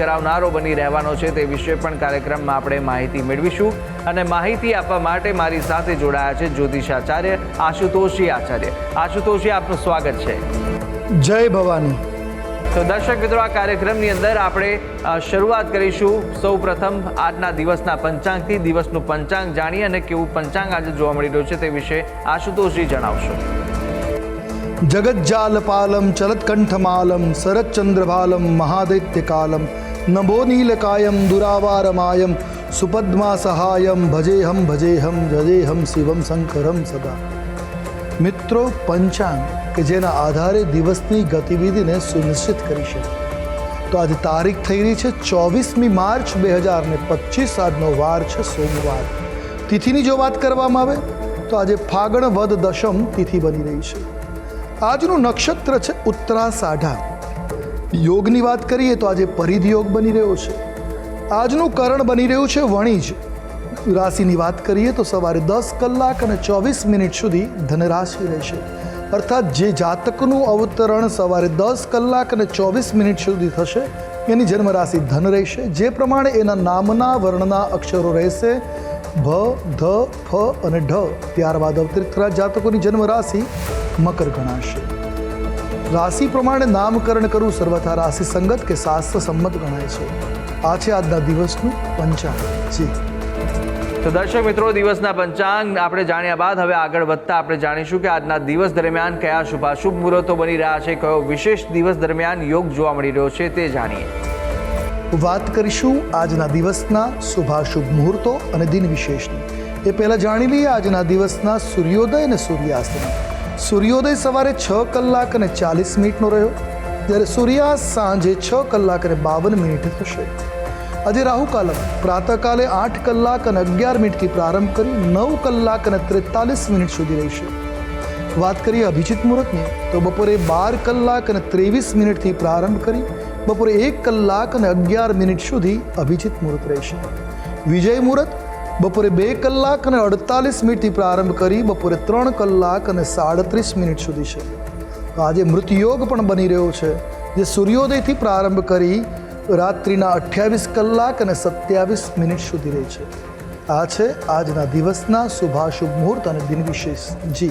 કરાવનારો બની રહેવાનો છે તે વિશે પણ કાર્યક્રમમાં આપણે માહિતી મેળવીશું અને માહિતી આપવા માટે મારી સાથે જોડાયા છે જ્યોતિષ આચાર્ય આશુતોષી આચાર્ય. આશુતોષી આપનું સ્વાગત છે. જય ભવાની. તો દર્શક મિત્રો આ કાર્યક્રમની અંદર આપણે શરૂઆત કરીશું સૌ પ્રથમ આજના દિવસના પંચાંગથી. દિવસનું પંચાંગ જાણી અને કેવું પંચાંગ આજે જોવા મળી રહ્યું છે તે વિશે આશુતોષજી જણાવશો. જગત જાલપાલમ ચલતકંઠમાલમ શરદચંદ્રભાલમ મહાદૈત્યકાલમ નભોનીલકાયમ દુરાવારમાયમ સુપદ્મા સહાયમ ભજેહમ ભજેહમ જજેહમ શિવમ શંકરમ સદા મિત્રો પંચાંગ કે જેના આધારે દિવસની ગતિવિધિને સુનિશ્ચિત કરી શકે તો આજે તારીખ થઈ રહી છે ચોવીસમી માર્ચ બે હજાર ને પચીસ આજનો વાર છે સોમવાર તિથિની જો વાત કરવામાં આવે તો આજે ફાગણ વદ દશમ તિથિ બની રહી છે આજનું નક્ષત્ર છે ઉત્તરા સાઢા યોગની વાત કરીએ તો આજે પરિધ યોગ બની રહ્યો છે. આજનું કરણ બની રહ્યું છે વણિજ. રાશિની વાત કરીએ તો સવારે દસ કલાક અને ચોવીસ મિનિટ સુધી ધનરાશિ રહેશે. અર્થાત જે જાતકનું અવતરણ સવારે દસ કલાક અને ચોવીસ મિનિટ સુધી થશે, એની જન્મરાશિ ધન રહેશે. જે પ્રમાણે એના નામના, વર્ણના અક્ષરો રહેશે, ભ, ધ, ફ અને ઢ. ત્યારબાદ અવતરિત જાતકોની જન્મરાશિ મકર ગણાશે. રાશિ પ્રમાણે નામકરણ કરવું સર્વથા રાશિ સંગત કે શાસ્ત્ર સંમત ગણાય છે. આ છે આજના દિવસનું પંચાંગ. જી. તો દર્શક મિત્રો દિવસના પંચાંગ આપણે જાણ્યા બાદ હવે આગળ વધતા આપણે જાણીશું કે આજના દિવસ દરમિયાન કયા શુભાશુભ મુહૂર્તો બની રહ્યા છે કયો વિશેષ દિવસ દરમિયાન યોગ જોવા મળી રહ્યો છે તે જાણીએ. વાત કરીશું આજના દિવસના શુભાશુભ મુહૂર્તો અને દિન વિશેષની. એ પહેલાં જાણી લઈએ આજના દિવસના સૂર્યોદય અને સૂર્યાસ્તની. સૂર્યોદય સવારે છ કલાક અને ચાલીસ મિનિટનો રહ્યો. જ્યારે સૂર્યાસ્ત સાંજે છ કલાક અને બાવન મિનિટે થશે. આજે રાહુકાલમ પ્રાતઃકાલે આઠ કલાક અને અગિયાર મિનિટથી પ્રારંભ કરી નવ કલાક અને ત્રેતાલીસ મિનિટ સુધી રહેશે. વાત કરીએ અભિજીત મુહૂર્તની, તો બપોરે બાર કલાક અને ત્રેવીસ મિનિટથી પ્રારંભ કરી બપોરે એક કલાક અને અગિયાર મિનિટ સુધી અભિજીત મુહૂર્ત રહેશે. વિજય મુહૂર્ત બપોરે બે કલાક અને અડતાલીસ મિનિટથી પ્રારંભ કરી બપોરે ત્રણ કલાક અને સાડત્રીસ મિનિટ સુધી છે. તો આજે મૃતયોગ પણ બની રહ્યો છે. જે સૂર્યોદયથી પ્રારંભ કરી રાત્રિના અઠ્યાવીસ કલાક અને સત્યાવીસ મિનિટ સુધી રહે છે. આ છે આજના દિવસના શુભાશુભ મુહૂર્ત અને દિન વિશેષ જી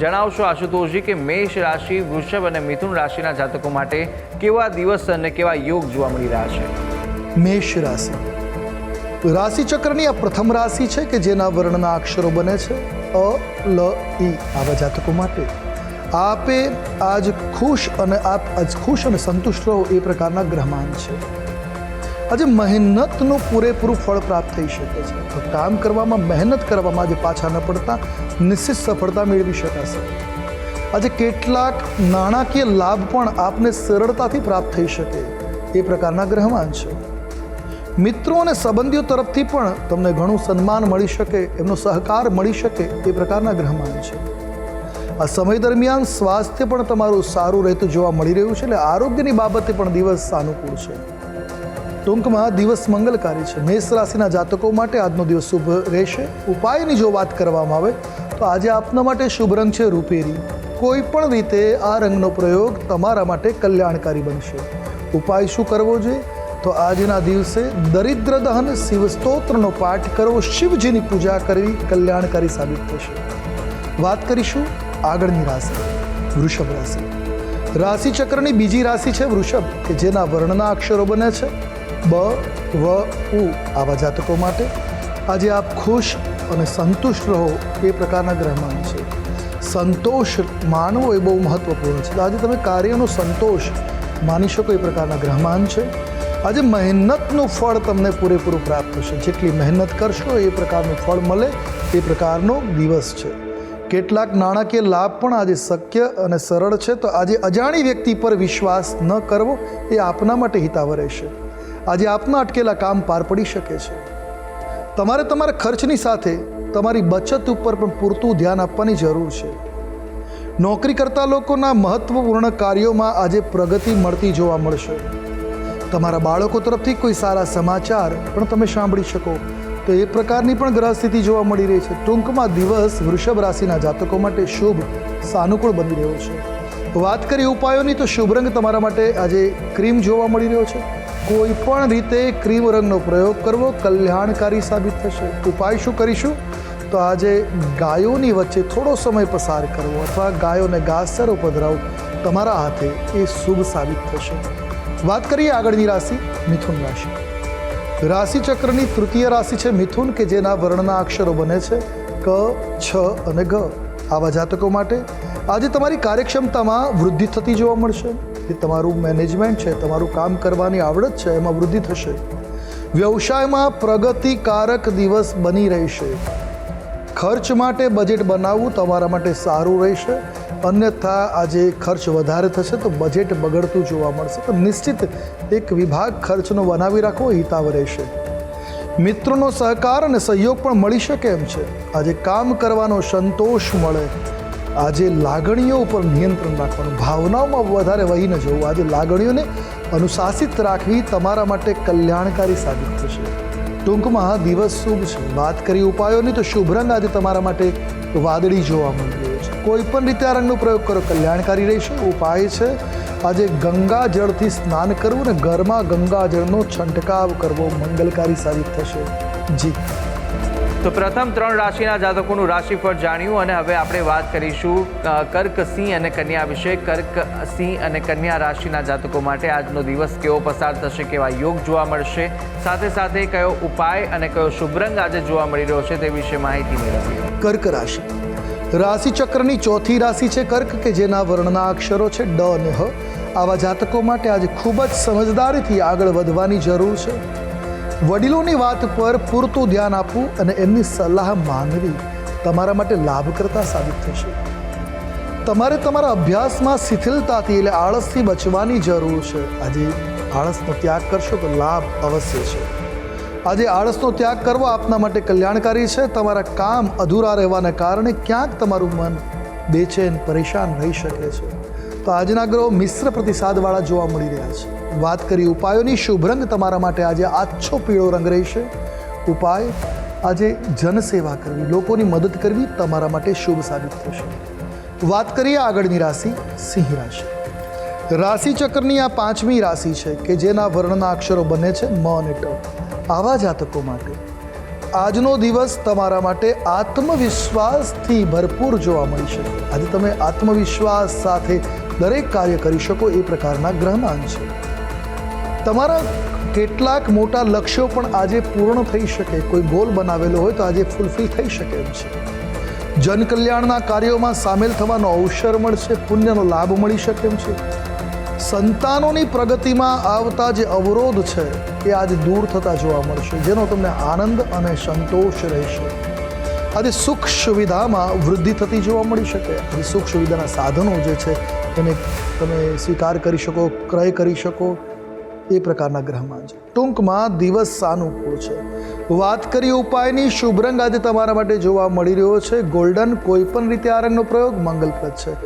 જણાવશો આશુતોષજી કે મેષ રાશિ, વૃષભ અને મિથુન રાશિના જાતકો માટે કેવા દિવસ અને કેવા યોગ જોવા મળી રહ્યા છે? મેષ રાશિ. રાશિ ચક્રની આ પ્રથમ રાશિ છે કે જેના વર્ણના અક્ષરો બને છે અ, લ ઈ આવા જાતકો માટે. આપે આજ ખુશ અને આપ આજ ખુશ અને સંતુષ્ટ રહો એ પ્રકારના ગ્રહમાન છે. આજે મહેનતનું પૂરેપૂરું ફળ પ્રાપ્ત થઈ શકે છે. તો કામ કરવામાં, મહેનત કરવામાં આજે પાછા ન પડતા, નિશ્ચિત સફળતા મેળવી શકાશે. આજે કેટલાક નાણાકીય લાભ પણ આપને સરળતાથી પ્રાપ્ત થઈ શકે. એ પ્રકારના ગ્રહમાન છે. મિત્રો અને સંબંધીઓ તરફથી પણ તમને ઘણું સન્માન મળી શકે, એમનો સહકાર મળી શકે એ પ્રકારના ગ્રહમાન છે. આ સમય દરમિયાન સ્વાસ્થ્ય પણ તમારું સારું રહેતું જોવા મળી રહ્યું છે, એટલે આરોગ્યની બાબતે પણ દિવસ સાનુકૂળ છે. ટૂંકમાં દિવસ મંગલકારી છે. મેષ રાશિના જાતકો માટે આજનો દિવસ શુભ રહેશે. ઉપાયની જો વાત કરવામાં આવે, તો આજે આપના માટે શુભ રંગ છે રૂપેરી. કોઈ પણ રીતે આ રંગનો પ્રયોગ તમારા માટે કલ્યાણકારી બનશે. ઉપાય શું કરવો જોઈએ? તો આજના દિવસે દરિદ્ર દહન શિવ સ્તોત્રનો પાઠ કરવો. શિવજીની પૂજા કરવી કલ્યાણકારી સાબિત થશે. વાત કરીશું આગળની રાશિ, વૃષભ રાશિ. રાશિચક્રની બીજી રાશિ છે વૃષભ, કે જેના વર્ણના અક્ષરો બને છે. બ, વ, ઉ આવા જાતકો માટે. આજે આપ ખુશ અને સંતુષ્ટ રહો એ પ્રકારના ગ્રહમાન છે. સંતોષ માનવો એ બહુ મહત્વપૂર્ણ છે. આજે તમે કાર્યનો સંતોષ માની શકો એ પ્રકારના ગ્રહમાન છે. આજે મહેનતનું ફળ તમને પૂરેપૂરું પ્રાપ્ત થશે. જેટલી મહેનત કરશો એ પ્રકારનું ફળ મળે એ પ્રકારનો દિવસ છે. કેટલાક નાણાકીય લાભ પણ આજે શક્ય અને સરળ છે. તો આજે અજાણી વ્યક્તિ પર વિશ્વાસ ન કરવો એ આપના માટે હિતાવ રહેશે. આજે આપના અટકેલા કામ પાર પડી શકે છે. તમારે તમારા ખર્ચની સાથે તમારી બચત ઉપર પણ પૂરતું ધ્યાન આપવાની જરૂર છે. નોકરી કરતા લોકોના મહત્વપૂર્ણ કાર્યોમાં આજે પ્રગતિ મળતી જોવા મળશે. તમારા બાળકો તરફથી કોઈ સારા સમાચાર પણ તમે સાંભળી શકો. તો એ પ્રકારની પણ ગ્રહ સ્થિતિ જોવા મળી રહી છે. ટૂંકમાં દિવસ વૃષભ રાશિના જાતકો માટે શુભ, સાનુકૂળ બની રહ્યો છે. વાત કરીએ ઉપાયોની, તો શુભ રંગ તમારા માટે આજે ક્રીમ જોવા મળી રહ્યો છે. કોઈ પણ રીતે ક્રીમ રંગનો પ્રયોગ કરવો કલ્યાણકારી સાબિત થશે. ઉપાય શું કરીશું? તો આજે ગાયોની વચ્ચે થોડો સમય પસાર કરવો અથવા ગાયોને ઘાસચારો પધરાવો, તમારા હાથે એ શુભ સાબિત થશે. વાત કરીએ આગળની રાશિ, મિથુન રાશિ. રાશિચક્રની તૃતીય રાશિ છે મિથુન, કે જેના વર્ણના અક્ષરો બને છે ક, છ અને ગ આવા જાતકો માટે આજે તમારી કાર્યક્ષમતામાં વૃદ્ધિ થતી જોવા મળશે. જે તમારું મેનેજમેન્ટ છે, તમારું કામ કરવાની આવડત છે, એમાં વૃદ્ધિ થશે. વ્યવસાયમાં પ્રગતિકારક દિવસ બની રહેશે. ખર્ચ માટે બજેટ બનાવવું તમારા માટે સારું રહેશે. અન્યથા આજે ખર્ચ વધારે થશે તો બજેટ બગડતું જોવા મળશે. તો નિશ્ચિત એક વિભાગ ખર્ચનો બનાવી રાખવો હિતાવ રહેશે. મિત્રોનો સહકાર અને સહયોગ પણ મળી શકે એમ છે. આજે કામ કરવાનો સંતોષ મળે. આજે લાગણીઓ ઉપર નિયંત્રણ રાખવાનું, ભાવનાઓમાં વધારે વહી ન જવું. આજે લાગણીઓને અનુશાસિત રાખવી તમારા માટે કલ્યાણકારી સાબિત થશે. ટૂંકમાં દિવસ શુભ છે. વાત કરી ઉપાયોની તો શુભ રંગ આજે તમારા માટે વાદળી જોવા મળી રહ્યો છે. કોઈ પણ રીતે આ રંગનો પ્રયોગ કરો. કલ્યાણકારી રહેશે, ઉપાય છે. આજે ગંગા જળથી સ્નાન કરવું ને ઘરમાં ગંગા જળનો છંટકાવ કરવો મંગલકારી સાબિત થશે. જી. તો પ્રથમ ત્રણ રાશિના જાતકોનું રાશિફળ જાણ્યું અને હવે આપણે વાત કરીશું કર્ક સિંહ અને કન્યા વિશે. કર્ક સિંહ અને કન્યા રાશિના જાતકો માટે આજનો દિવસ કેવો પસાર થશે, કેવા યોગ જોવા મળશે, સાથે સાથે કયો ઉપાય અને કયો શુભ રંગ આજે જોવા મળી રહ્યો છે તે વિશે માહિતી મેળવીએ. કર્ક રાશિ. રાશિ ચક્રની ચોથી રાશિ છે કર્ક, કે જેના વર્ણના અક્ષરો છે ડ અને હ. આવા જાતકો માટે આજે ખૂબ જ સમજદારીથી આગળ વધવાની જરૂર છે. વડીલોની વાત પર પૂરતું ધ્યાન આપવું અને એમની સલાહ માંગવી તમારા માટે લાભકર્તા સાબિત થશે. તમારે તમારા અભ્યાસમાં શિથિલતાથી એટલે આળસથી બચવાની જરૂર છે. આજે આળસનો ત્યાગ કરશો તો લાભ અવશ્ય છે. આજે આળસનો ત્યાગ કરવો આપના માટે કલ્યાણકારી છે. તમારા કામ અધૂરા રહેવાને કારણે ક્યાંક તમારું મન બેચેન પરેશાન રહી શકે છે. તો આજના ગ્રહો મિશ્ર પ્રતિસાદવાળા જોવા મળી રહ્યા છે. વાત કરી ઉપાયોની, શુભ રંગ તમારા માટે આજે આછો પીળો રંગ રહેશે. ઉપાય, આજે જનસેવા કરવી, લોકોની મદદ કરવી તમારા માટે શુભ સાબિત થશે. વાત કરીએ આગળની રાશિ, સિંહ રાશિ. રાશિ ચક્રની આ પાંચમી રાશિ છે કે જેના વર્ણના અક્ષરો બને છે મ અને ટ. આવા જાતકો માટે. આજનો દિવસ તમારા માટે આત્મવિશ્વાસથી ભરપૂર જોવા મળી શકે. આજે તમે આત્મવિશ્વાસ સાથે દરેક કાર્ય કરી શકો એ પ્રકારના ગ્રહમાન છે. તમારા કેટલાક મોટા લક્ષ્યો પણ આજે પૂર્ણ થઈ શકે. કોઈ ગોલ બનાવેલો હોય તો આજે ફૂલફિલ થઈ શકે એમ છે. જનકલ્યાણના કાર્યોમાં સામેલ થવાનો અવસર મળશે, પુણ્યનો લાભ મળી શકે એમ છે. સંતાનોની પ્રગતિમાં આવતા જે અવરોધ છે, એ આજે દૂર થતા જોવા મળશે, જેનો તમને આનંદ અને સંતોષ રહેશે. આજે સુખ સુવિધામાં વૃદ્ધિ થતી જોવા મળી શકે. આજે સુખ સુવિધાના સાધનો જે છે, એને તમે સ્વીકાર કરી શકો, ક્રય કરી શકો, એ પ્રકારના ગ્રહમાં છે. ટૂંકમાં દિવસ સાનુકૂળ છે. વાત કરીએ ઉપાયની, શુભ રંગ આજે તમારા માટે જોવા મળી રહ્યો છે. ગોલ્ડન કોઈ પણ રીતે આ રંગનો પ્રયોગ મંગલપ્રદ છે.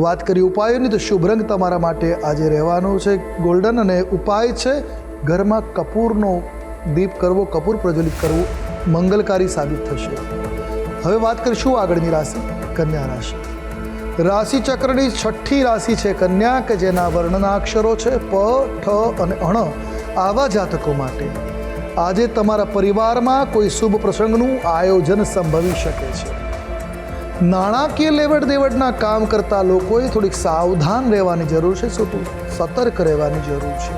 વાત કરીએ ઉપાયોની, તો શુભ રંગ તમારા માટે આજે રહેવાનો છે. ગોલ્ડન અને ઉપાય છે, ઘરમાં કપૂરનો દીપ કરવો, કપૂર પ્રજ્વલિત કરવું મંગલકારી સાબિત થશે. હવે વાત કરીશું આગળની રાશિ કન્યા રાશિ રાશિ ચક્રની છઠ્ઠી રાશિ છે કન્યા, કે જેના વર્ણના અક્ષરો છે પ, ઠ અને અણ આવા જાતકો માટે. આજે તમારા પરિવારમાં કોઈ શુભ પ્રસંગનું આયોજન સંભવી શકે છે. નાણાકીય લેવડ દેવડના કામ કરતા લોકોએ થોડીક સાવધાન રહેવાની જરૂર છે શું સતર્ક રહેવાની જરૂર છે.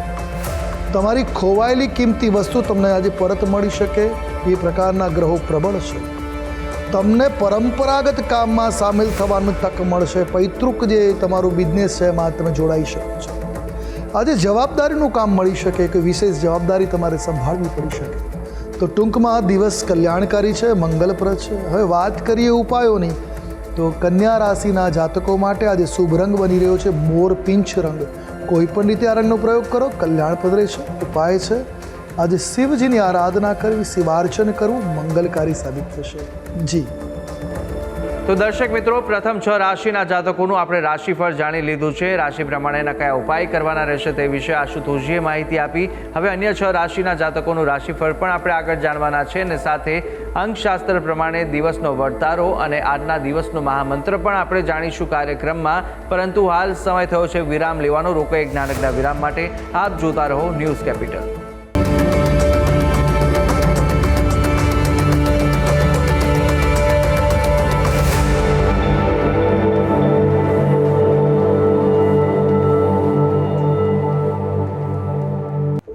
તમારી ખોવાયેલી કિંમતી વસ્તુ તમને આજે પરત મળી શકે, એ પ્રકારના ગ્રહો પ્રબળ છે. તમને પરંપરાગત કામમાં સામેલ થવાનું તક મળશે. પૈતૃક જે તમારું બિઝનેસ છે એમાં તમે જોડાઈ શકો છો. આજે જવાબદારીનું કામ મળી શકે કે વિશેષ જવાબદારી તમારે સંભાળવી પડી શકે. તો ટૂંકમાં દિવસ કલ્યાણકારી છે, મંગલપ્રદ છે. હવે વાત કરીએ ઉપાયોની તો કન્યા રાશિના જાતકો માટે આજે શુભ રંગ બની રહ્યો છે, મોર પિંચ રંગ. કોઈ પણ રીતે આ રંગનો પ્રયોગ કરો, કલ્યાણપ્રદ રહેશે, ઉપાય છે. આજે શિવજીની આરાધના કરવી શિવાર્ચન કરવું મંગલકારી સાબિત થશે. જી. તો દર્શક મિત્રો, પ્રથમ છ રાશિના જાતકોનું આપણે રાશિફળ જાણી લીધું છે. રાશિ પ્રમાણેના કયા ઉપાય કરવાના રહેશે તે વિશે આશુતોષજીએ માહિતી આપી. હવે અન્ય છ રાશિના જાતકોનું રાશિફળ પણ આપણે આગળ જાણવાના છે અને સાથે અંકશાસ્ત્ર પ્રમાણે દિવસનો વર્તારો અને આજના દિવસનો મહામંત્ર પણ આપણે જાણીશું કાર્યક્રમમાં. પરંતુ હાલ સમય થયો છે વિરામ લેવાનો. રોકો એક નાનકડા વિરામ માટે. આપ જોતા રહો ન્યૂઝ કેપિટલ.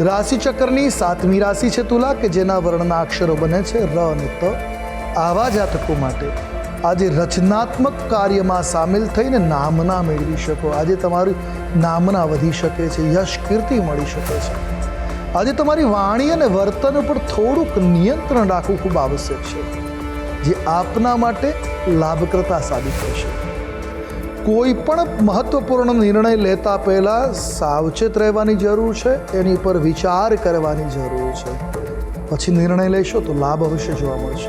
રાશિ ચક્રની સાતમી રાશિ છે તુલા, કે જેના વર્ણના અક્ષરો બને છે ર અને ત. આવા જાતકો માટે આજે રચનાત્મક કાર્યમાં સામેલ થઈને નામના મેળવી શકો. આજે તમારી નામના વધી શકે છે, યશ, કીર્તિ મળી શકે છે. આજે તમારી વાણી અને વર્તન ઉપર થોડુંક નિયંત્રણ રાખવું ખૂબ આવશ્યક છે, જે આપના માટે લાભકર્તા સાબિત થશે. કોઈ પણ મહત્વપૂર્ણ નિર્ણય લેતા પહેલાં સાવચેત રહેવાની જરૂર છે, એની પર વિચાર કરવાની જરૂર છે. પછી નિર્ણય લેશો તો લાભ અવશ્ય જોવા મળશે.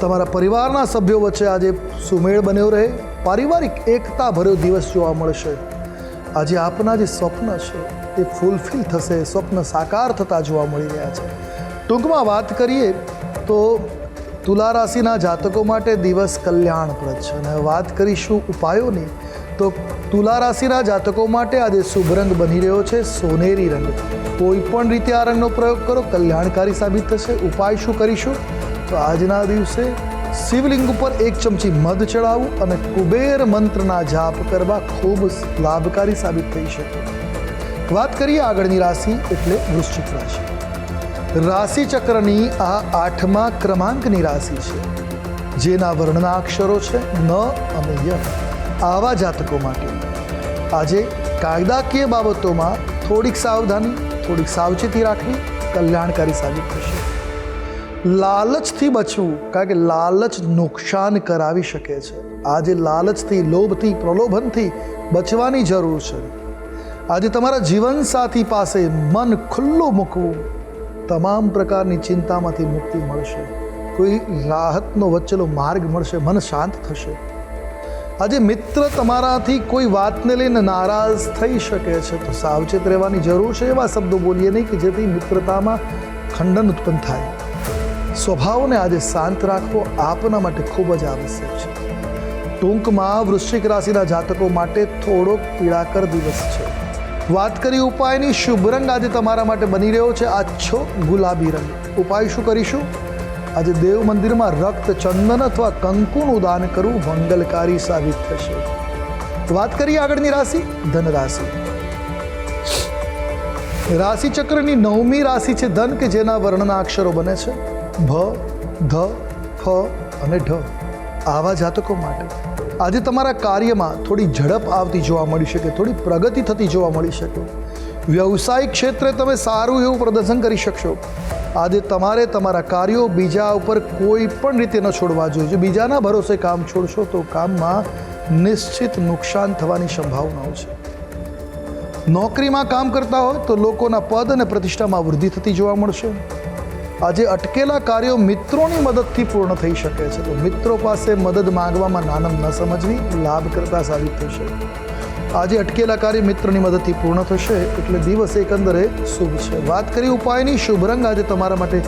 તમારા પરિવારના સભ્યો વચ્ચે આજે સુમેળ બન્યો રહે, પારિવારિક એકતા ભર્યો દિવસ જોવા મળશે. આજે આપના જે સ્વપ્ન છે, એ ફૂલફિલ થશે, સ્વપ્ન સાકાર થતા જોવા મળી રહ્યા છે. ટૂંકમાં વાત કરીએ તો તુલા રાશિના જાતકો માટે દિવસ કલ્યાણપ્રદ છે. અને વાત કરીશું ઉપાયોની, તો તુલા રાશિના જાતકો માટે આજે શુભ રંગ બની રહ્યો છે, સોનેરી રંગ. કોઈ પણ રીતે આ રંગનો પ્રયોગ કરો, કલ્યાણકારી સાબિત થશે. ઉપાય શું કરીશું? તો આજના દિવસે શિવલિંગ ઉપર એક ચમચી મધ ચડાવવું અને કુબેર મંત્રના જાપ કરવા ખૂબ લાભકારી સાબિત થઈ શકે. વાત કરીએ આગળની રાશિ એટલે વૃશ્ચિક રાશિ. રાશિ ચક્રની આ આઠમા ક્રમાંકની રાશિ છે. જેના વર્ણના અક્ષરો છે ન અને ય. આવા જાતકો માટે. આજે કાયદાકીય બાબતોમાં થોડીક સાવધાની, થોડીક સાવચેતી રાખવી કલ્યાણકારી સાબિત થશે. લાલચથી બચવું, કારણ કે લાલચ નુકસાન કરાવી શકે છે. આજે લાલચથી, લોભથી, પ્રલોભનથી બચવાની જરૂર છે. આજે તમારા જીવનસાથી પાસે મન ખુલ્લું મૂકવું તમામ પ્રકારની ચિંતામાંથી મુક્તિ મળશે. કોઈ રાહતનો વચ્ચેલો માર્ગ મળશે, મન શાંત થશે. આજે મિત્ર તમારાથી કોઈ વાતને લઈને નારાજ થઈ શકે છે, તો સાવચેત રહેવાની જરૂર છે, એવા શબ્દો બોલીએ નહીં કે જેથી મિત્રતામાં ખંડન ઉત્પન્ન થાય. સ્વભાવને આજે શાંત રાખવો આપના માટે ખૂબ જ આવશ્યક છે. ટૂંકમાં વૃશ્ચિક રાશિના જાતકો માટે થોડોક પીડાકર દિવસ છે. વાત કરી ઉપાયની, શુભ રંગ આજે તમારા માટે બની રહ્યો છે. આછો ગુલાબી રંગ. ઉપાય શું કરીશું? આજે દેવ મંદિરમાં રક્ત ચંદન અથવા કંકુનું દાન કરવું મંગલકારી સાબિત થશે. વાત કરીએ આગળની રાશિ ધન રાશિ રાશિ ચક્રની નવમી રાશિ છે ધન, કે જેના વર્ણના અક્ષરો બને છે. ભ, ધ ફ અને ઢ. આવા જાતકો માટે. આજે તમારા કાર્યમાં થોડી ઝડપ આવતી જોવા મળી શકે, થોડી પ્રગતિ થતી જોવા મળી શકે. વ્યવસાયિક ક્ષેત્રે તમે સારું એવું પ્રદર્શન કરી શકશો. આજે તમારે તમારા કાર્યો બીજા ઉપર કોઈ પણ રીતે ન છોડવા જોઈએ. જો બીજાના ભરોસે કામ છોડશો તો કામમાં નિશ્ચિત નુકસાન થવાની સંભાવનાઓ છે. નોકરીમાં કામ કરતા હોય તો લોકોના પદ અને પ્રતિષ્ઠામાં વૃદ્ધિ થતી જોવા મળશે. આજે અટકેલા કાર્યો મિત્રોની મદદથી પૂર્ણ થઈ શકે છે. તો મિત્રો પાસે મદદ માંગવામાં નાનમ ન સમજવી લાભ કરતા સાબિત થશે આજે અટકેલા કાર્ય મિત્રની મદદથી પૂર્ણ થશે, એટલે દિવસ એકંદરે શુભ છે. વાત કરી ઉપાયની, શુભ રંગ આજે તમારા માટે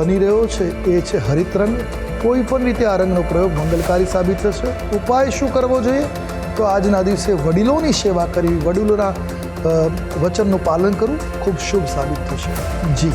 બની રહ્યો છે. એ છે હરિત રંગ. કોઈ પણ રીતે આ રંગનો પ્રયોગ મંગલકારી સાબિત થશે. ઉપાય શું કરવો જોઈએ? તો આજના દિવસે વડીલોની સેવા કરવી, વડીલોના વચનનું પાલન કરવું ખૂબ શુભ સાબિત થશે. જી.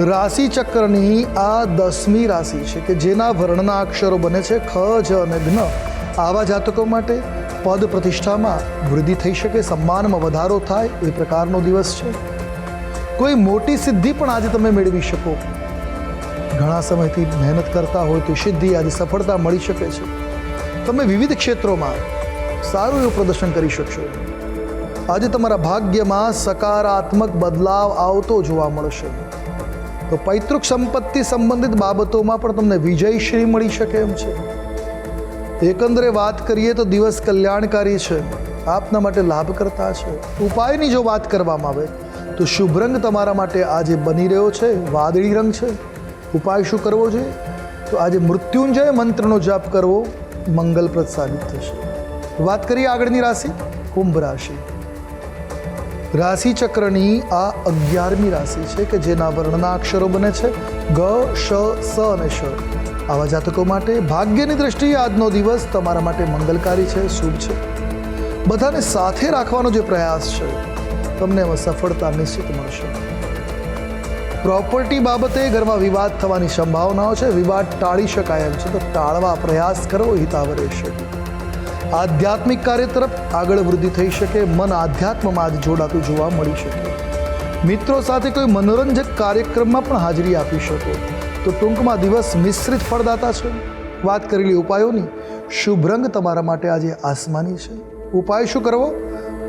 રાશિ ચક્રની આ દસમી રાશિ છે કે જેના વર્ણના અક્ષરો બને છે ખ, જ અને જ્ઞ. આવા જાતકો માટે પદ પ્રતિષ્ઠામાં વૃદ્ધિ થઈ શકે, સન્માનમાં વધારો થાય એ પ્રકારનો દિવસ છે. કોઈ મોટી સિદ્ધિ પણ આજે તમે મેળવી શકો. ઘણા સમયથી મહેનત કરતા હોય તો સિદ્ધિ આજે સફળતા મળી શકે છે. તમે વિવિધ ક્ષેત્રોમાં સારું એવું પ્રદર્શન કરી શકશો. આજે તમારા ભાગ્યમાં સકારાત્મક બદલાવ આવતો જોવા મળશે. તો પૈતૃક સંપત્તિ સંબંધિત બાબતોમાં પણ તમને વિજયશ્રી મળી શકે એમ છે. એકંદરે વાત કરીએ તો દિવસ કલ્યાણકારી છે. આપના માટે લાભકર્તા છે. ઉપાયની જો વાત કરવામાં આવે, તો શુભ રંગ તમારા માટે આજે બની રહ્યો છે. વાદળી રંગ છે. ઉપાય શું કરવો જોઈએ? તો આજે મૃત્યુંજય મંત્રનો જાપ કરવો મંગલપ્રદ સાબિત થશે. વાત કરીએ આગળની રાશિ, કુંભ રાશિ. રાશિ ચક્રની આ અગિયારમી રાશિ છે કે જેના વર્ણના અક્ષરો બને છે ગ, શ, સ અને શ. આવા જાતકો માટે ભાગ્યની દ્રષ્ટિએ આજનો દિવસ તમારા માટે મંગલકારી છે, શુભ છે. બધાને સાથે રાખવાનો જે પ્રયાસ છે, તમને એમાં સફળતા નિશ્ચિત મળશે. પ્રોપર્ટી બાબતે ઘરમાં વિવાદ થવાની સંભાવનાઓ છે, વિવાદ ટાળી શકાય એમ છે, તો ટાળવા પ્રયાસ કરવો હિતાવ રહેશે આધ્યાત્મિક કાર્ય તરફ આગળ વૃદ્ધિ થઈ શકે, મન આધ્યાત્મમાં આજ જોડાતું જોવા મળી શકે. મિત્રો સાથે કોઈ મનોરંજક કાર્યક્રમમાં પણ હાજરી આપી શકો. તો ટૂંકમાં દિવસ મિશ્રિત ફળદાતા છે. વાત કરેલી ઉપાયોની, શુભ રંગ તમારા માટે આજે આસમાની છે. ઉપાય શું કરવો?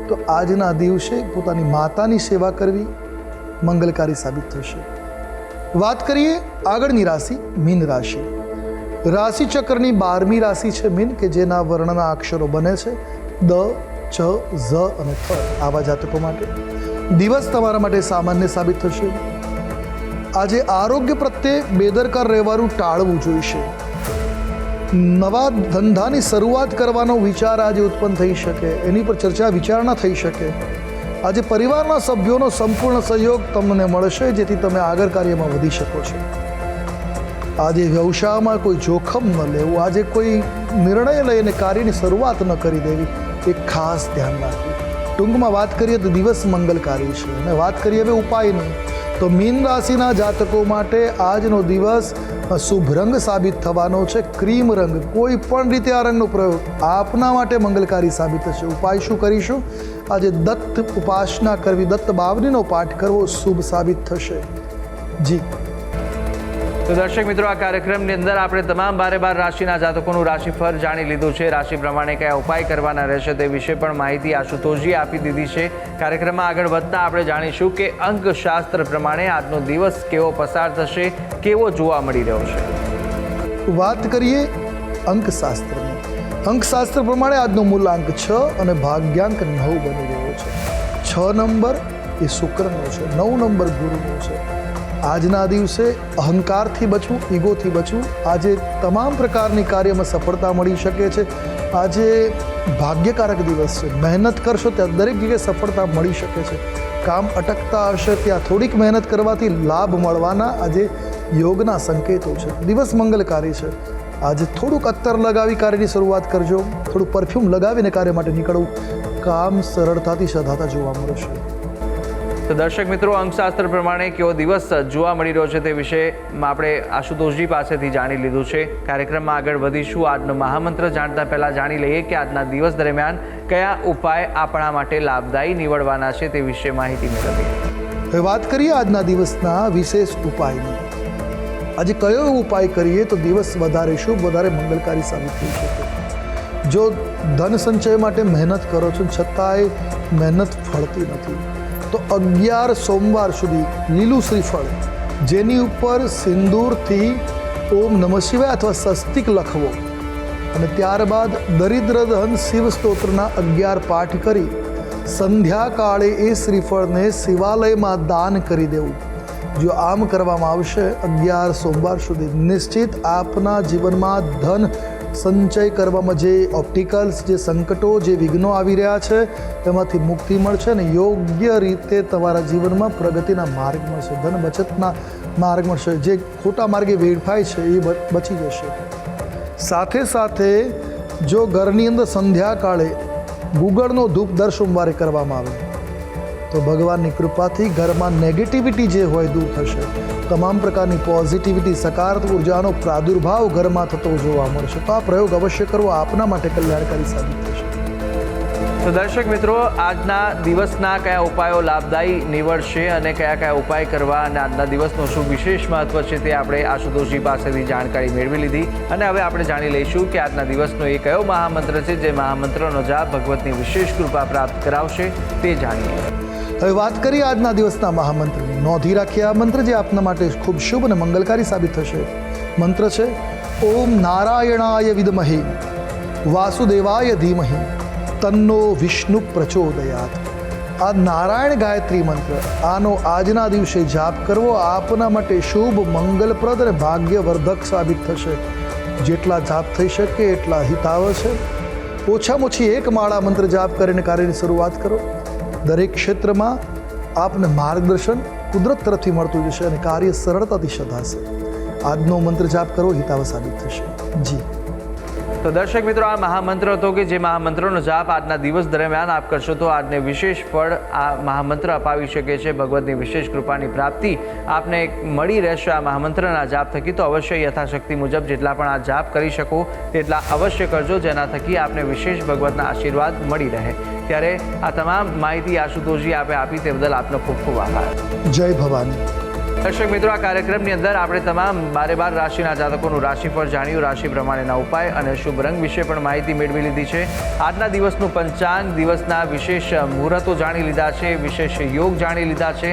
તો આજના દિવસે પોતાની માતાની સેવા કરવી મંગલકારી સાબિત થશે. વાત કરીએ આગળની રાશિ મીન રાશિ. રાશિ ચક્રની બારમી રાશિ છે મીન કે જેના વર્ણના અક્ષરો બને છે દ, ચ, ઝ અને થ આવા જાતકો માટે. દિવસ તમારા માટે સામાન્ય સાબિત થશે. આજે આરોગ્ય પ્રત્યે બેદરકાર રહેવાનું ટાળવું જોઈશે. નવા ધંધાની શરૂઆત કરવાનો વિચાર આજે ઉત્પન્ન થઈ શકે. એની પર ચર્ચા વિચારણા થઈ શકે. આજે પરિવારના સભ્યોનો સંપૂર્ણ સહયોગ તમને મળશે, જેથી તમે આગળ કાર્યમાં વધી શકો છો. આજે વ્યવસાયમાં કોઈ જોખમ ન લેવું. આજે કોઈ નિર્ણય લઈને કાર્યની શરૂઆત ન કરી દેવી. એ ખાસ ધ્યાન રાખવું. ટૂંકમાં વાત કરીએ તો દિવસ મંગલકારી છે. અને વાત કરીએ હવે ઉપાયની તો મીન રાશિના જાતકો માટે આજનો દિવસ શુભ રંગ સાબિત થવાનો છે. ક્રીમ રંગ, કોઈ પણ રીતે આ રંગનો પ્રયોગ આપના માટે મંગલકારી સાબિત થશે. ઉપાય શું કરીશું? આજે દત્ત ઉપાસના કરવી, દત્ત બાવનીનો પાઠ કરવો શુભ સાબિત થશે. જી. તો દર્શક મિત્રો, આ કાર્યક્રમની અંદર આપણે તમામ બારે બાર રાશિના જાતકોનું રાશિફળ જાણી લીધું છે. રાશિ પ્રમાણે કયા ઉપાય કરવાના રહેશે તે વિશે પણ માહિતી આશુતોષજી આપી દીધી છે. કાર્યક્રમમાં આગળ વધતા આપણે જાણીશું કે અંકશાસ્ત્ર પ્રમાણે આજનો દિવસ કેવો પસાર થશે, કેવો જોવા મળી રહ્યો છે. વાત કરીએ અંકશાસ્ત્રની. અંકશાસ્ત્ર પ્રમાણે આજનો મૂલાંક છ અને ભાગ્યાંક નવ બની રહ્યો છે. છ નંબર એ શુક્રનો છે. નવ નંબર ગુરુનો છે. આજના દિવસે અહંકારથી બચવું, ઈગોથી બચવું, આજે તમામ પ્રકારની કાર્યમાં સફળતા મળી શકે છે. આજે ભાગ્યકારક દિવસ છે. મહેનત કરશો ત્યાં દરેક જગ્યાએ સફળતા મળી શકે છે. કામ અટકતા હશે ત્યાં થોડીક મહેનત કરવાથી લાભ મળવાના આજે યોગના સંકેતો છે. દિવસ મંગલકારી છે. આજે થોડુંક અત્તર લગાવી કાર્યની શરૂઆત કરજો. થોડું પરફ્યુમ લગાવીને કાર્ય માટે નીકળવું. કામ સરળતાથી સધાતા જોવા મળશે તો દર્શક મિત્રો, અંકશાસ્ત્ર પ્રમાણે કેવો દિવસ જોવા મળી રહ્યો છે તે વિશે આપણે આશુતોષજી પાસેથી જાણી લીધું છે. કાર્યક્રમમાં આગળ વધીશું. આજનો મહામંત્ર જાણતા પહેલાં જાણી લઈએ કે આજના દિવસ દરમિયાન કયા ઉપાય આપણા માટે લાભદાયી નીવડવાના છે તે વિશે માહિતી મેળવીએ. હવે વાત કરીએ આજના દિવસના વિશેષ ઉપાયની. આજે કયો ઉપાય કરીએ તો દિવસ વધારે શુભ, વધારે મંગલકારી સાબિત થઈ શકે. જો ધન સંચય માટે મહેનત કરો છો, છતાંય મહેનત ફળતી નથી. તો અગિયાર સોમવાર સુધી લીલું શ્રીફળ, જેની ઉપર સિંદૂરથી ઓમ નમઃ શિવાય અથવા સ્વસ્તિક લખવો. અને ત્યારબાદ દરિદ્ર ધન શિવ સ્તોત્રના અગિયાર પાઠ કરી સંધ્યાકાળે એ શ્રીફળને શિવાલયમાં દાન કરી દેવું. જો આમ કરવામાં આવશે, અગિયાર સોમવાર સુધી નિશ્ચિત આપના જીવનમાં ધન સંચય કરવામાં જે ઓપ્ટિકલ્સ જે સંકટો, જે વિઘ્નો આવી રહ્યા છે, તેમાંથી મુક્તિ મળશે અને યોગ્ય રીતે તમારા જીવનમાં પ્રગતિના માર્ગ મળશે, ધન બચતના માર્ગ મળશે. જે ખોટા માર્ગે વેડફાય છે એ બચી જશે. સાથે સાથે જો ઘરની અંદર સંધ્યાકાળે ગુગળનો ધૂપ દર સોમવારે કરવામાં આવે તો ભગવાનની કૃપાથી ઘરમાં નેગેટિવિટી જે હોય દૂર થશે. તમામ પ્રકારની પોઝિટિવિટી સકારાત્મક ઉર્જાનો પ્રાદુર્ભાવ ઘરમાં થતો જોવા મળશે. તો આ પ્રયોગ અવશ્ય કરવો, આપના માટે કલ્યાણકારી સાબિત થશે. તો દર્શક મિત્રો, આજના દિવસના કયા ઉપાયો લાભદાયી નીવડશે અને કયા કયા ઉપાય કરવા અને આજના દિવસનું શું વિશેષ મહત્વ છે તે આપણે આશુતોષજી પાસેથી જાણકારી મેળવી લીધી. અને હવે આપણે જાણી લઈશું કે આજના દિવસનો એ કયો મહામંત્ર છે જે મહામંત્રનો જાપ ભગવતની વિશેષ કૃપા પ્રાપ્ત કરાવશે તે જાણીએ. હવે વાત કરીએ આજના દિવસના મહામંત્રની. નોંધી રાખીએ આ મંત્ર જે આપના માટે ખૂબ શુભ અને મંગલકારી સાબિત થશે. મંત્ર છે, ઓમ નારાયણાય વિદમહે, વાસુદેવાય ધીમહી, તન્નો વિષ્ણુ પ્રચોદયાત. આ નારાયણ ગાયત્રી મંત્ર, આનો આજના દિવસે જાપ કરવો આપના માટે શુભ, મંગલપ્રદ અને ભાગ્યવર્ધક સાબિત થશે. જેટલા જાપ થઈ શકે એટલા હિતાવ છે. ઓછામાં ઓછી એક માળા મંત્ર જાપ કરીને કાર્યની શરૂઆત કરો. દરેક ક્ષેત્રમાં આપને માર્ગદર્શન કુદરત તરફથી મળતું જશે અને કાર્ય સરળતાથી શોધાશે. આજનો મંત્ર જાપ કરવો હિતાવ સાબિત થશે. જી. તો દર્શક મિત્રો, આ મહામંત્ર હતો કે જે મહામંત્રનો જાપ આજના દિવસ દરમિયાન આપ કરશો તો આજને વિશેષ ફળ આ મહામંત્ર અપાવી શકે છે. ભગવતની વિશેષ કૃપાની પ્રાપ્તિ આપને મળી રહેશે આ મહામંત્રના જાપ થકી. તો અવશ્ય યથાશક્તિ મુજબ જેટલા પણ આ જાપ કરી શકો, તેટલા અવશ્ય કરજો. જેના થકી આપને વિશેષ ભગવતના આશીર્વાદ મળી રહે. ત્યારે આ તમામ માહિતી આશુતોષજી આપે આપી તે બદલ આપનો ખૂબ ખૂબ આભાર. જય ભવાની. દર્શક મિત્રો આ કાર્યક્રમની અંદર આપણે તમામ બારે બાર રાશિના જાતકોનું રાશિફળ જાણ્યું રાશિ પ્રમાણેના ઉપાય અને શુભ રંગ વિશે પણ માહિતી મેળવી લીધી છે. આજના દિવસનું પંચાંગ દિવસના વિશેષ મુહૂર્તો જાણી લીધા છે વિશેષ યોગ જાણી લીધા છે.